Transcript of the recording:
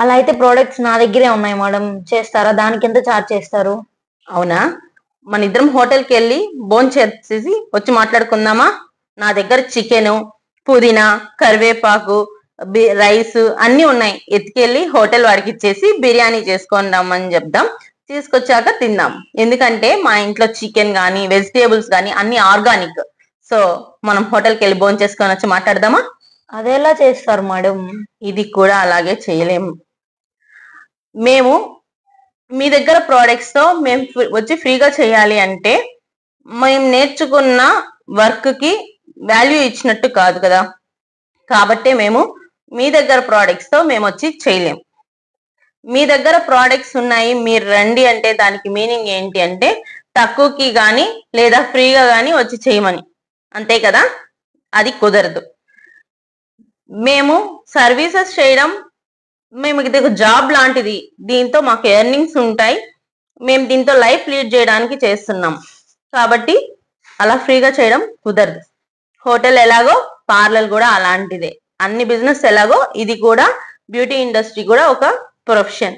అలా అయితే ప్రోడక్ట్స్ నా దగ్గరే ఉన్నాయి మేడం చేస్తారా? దానికి ఎంత చార్జ్ చేస్తారు? అవునా? మన ఇద్దరం హోటల్కి వెళ్ళి బోన్ చేసేసి వచ్చి మాట్లాడుకుందామా? నా దగ్గర చికెన్ పుదీనా కరివేపాకు రైస్ అన్ని ఉన్నాయి. ఎత్తుకెళ్ళి హోటల్ వాడికి ఇచ్చేసి బిర్యానీ చేసుకొని రమ్మని చెప్దాం. తీసుకొచ్చాక తిందాం. ఎందుకంటే మా ఇంట్లో చికెన్ కానీ వెజిటేబుల్స్ కానీ అన్ని ఆర్గానిక్ సో మనం హోటల్కి వెళ్ళి బోన్ చేసుకొని వచ్చి మాట్లాడదామా? అదెలా చేస్తారు మేడం ఇది కూడా అలాగే చేయలేము మేము మీ దగ్గర ప్రోడక్ట్స్తో మేము వచ్చి ఫ్రీగా చేయాలి అంటే మేము నేర్చుకున్న వర్క్కి వాల్యూ ఇచ్చినట్టు కాదు కదా. కాబట్టి మేము మీ దగ్గర ప్రోడక్ట్స్తో మేము వచ్చి చేయలేం. మీ దగ్గర ప్రోడక్ట్స్ ఉన్నాయి మీరు రండి అంటే దానికి మీనింగ్ ఏంటి అంటే తక్కువకి కానీ లేదా ఫ్రీగా కానీ వచ్చి చేయమని. అంతే కదా? అది కుదరదు. మేము సర్వీసెస్ చేయడం మేము ఇది ఒక జాబ్ లాంటిది. దీంతో మాకు ఎర్నింగ్స్ ఉంటాయి. మేము దీంతో లైఫ్ లీడ్ చేయడానికి చేస్తున్నాం. కాబట్టి అలా ఫ్రీగా చేయడం కుదరదు. హోటల్ ఎలాగో పార్లర్ కూడా అలాంటిదే. అన్ని బిజినెస్ ఎలాగో ఇది కూడా బ్యూటీ ఇండస్ట్రీ కూడా ఒక ప్రొఫెషన్